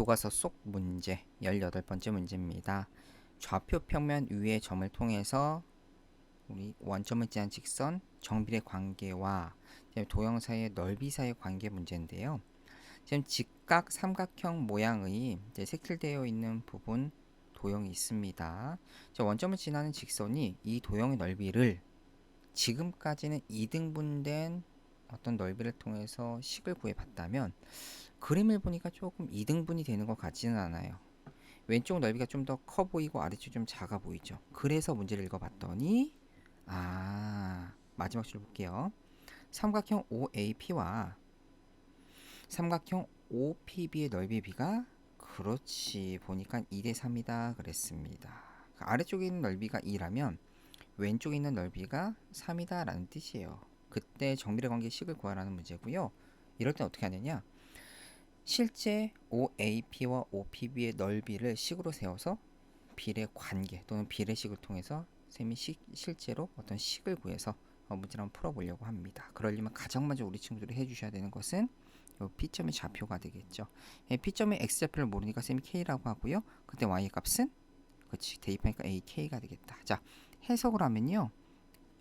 교과서 속 문제 18번째 문제입니다. 좌표 평면 위의 점을 통해서 우리 원점을 지한 직선 정비례 관계와 도형 사이의 넓이 사이의 관계 문제인데요. 지금 직각 삼각형 모양의 색칠되어 있는 부분 도형이 있습니다. 자, 원점을 지나는 직선이 이 도형의 넓이를 지금까지는 2등분된 어떤 넓이를 통해서 식을 구해봤다면 그림을 보니까 조금 2등분이 되는 것 같지는 않아요. 왼쪽 넓이가 좀 더 커 보이고 아래쪽 좀 작아 보이죠. 그래서 문제를 읽어봤더니 아 마지막 줄 볼게요. 삼각형 OAP와 삼각형 OPB의 넓이 비가 그렇지 보니까 2대 3이다 그랬습니다. 아래쪽에 있는 넓이가 2라면 왼쪽에 있는 넓이가 3이다 라는 뜻이에요. 그때 정비례 관계 식을 구하라는 문제고요. 이럴 땐 어떻게 하느냐? 실제 OAP와 OPB의 넓이를 식으로 세워서 비례 관계 또는 비례식을 통해서 쌤이 식, 실제로 어떤 식을 구해서 어, 문제를 한번 풀어보려고 합니다. 그러려면 가장 먼저 우리 친구들이 해주셔야 되는 것은 요 P점의 좌표가 되겠죠. 예, P점의 X좌표를 모르니까 쌤이 K라고 하고요. 그때 Y의 값은 그렇지 대입하니까 AK가 되겠다. 자 해석을 하면요.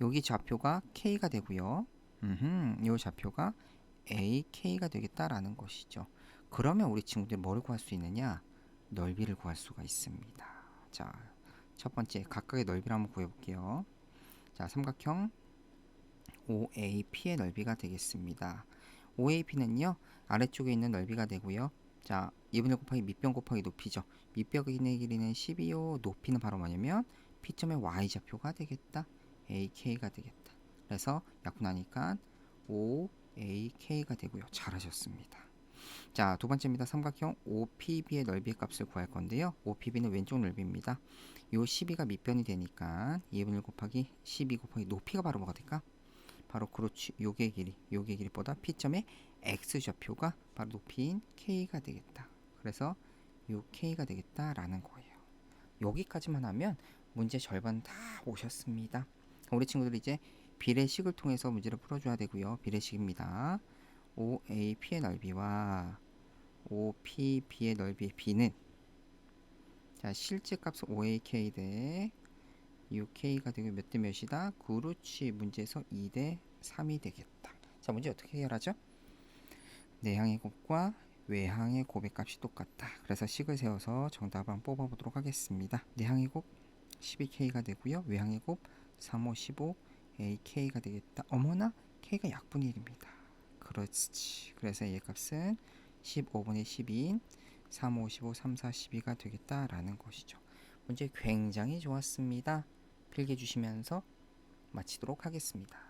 여기 좌표가 K가 되고요. 음흠, 요 좌표가 AK가 되겠다라는 것이죠. 그러면 우리 친구들이 뭐를 구할 수 있느냐? 넓이를 구할 수가 있습니다. 자, 첫 번째 각각의 넓이를 한번 구해볼게요. 자, 삼각형 OAP의 넓이가 되겠습니다. OAP는요 아래쪽에 있는 넓이가 되고요. 자, 2분의 1 곱하기 밑변 곱하기 높이죠. 밑변의 길이는 12요. 높이는 바로 뭐냐면 P점의 Y좌표가 되겠다. AK가 되겠다. 그래서 약분하니까 OAK가 되고요. 잘하셨습니다. 자, 두 번째입니다. 삼각형 OPB의 넓이 값을 구할 건데요. OPB는 왼쪽 넓이입니다. 요 12가 밑변이 되니까 2분의 1 곱하기 12 곱하기 높이가 바로 뭐가 될까? 바로 그렇지. 요게 길이, 요게 길이보다 P점의 X좌표가 바로 높이인 K가 되겠다. 그래서 요 K가 되겠다라는 거예요. 여기까지만 하면 문제 절반 다 오셨습니다. 우리 친구들 이제 비례식을 통해서 문제를 풀어줘야 되고요. 비례식입니다. OAP의 넓이와 OPB의 넓이의 B는 자 실제 값은 OAK 대 UK가 되고 몇 대 몇이다? 그렇지 문제에서 2 대 3이 되겠다. 자 문제 어떻게 해결하죠? 내항의 곱과 외항의 곱의 값이 똑같다. 그래서 식을 세워서 정답을 뽑아보도록 하겠습니다. 내항의 곱 12K가 되고요. 외항의 곱 3, 5, 15 AK가 되겠다. 어머나 K가 약분의 1입니다. 그렇지. 그래서 얘 값은 15분의 12인 3, 5, 15, 3, 4, 12가 되겠다라는 것이죠. 문제 굉장히 좋았습니다. 필기해 주시면서 마치도록 하겠습니다.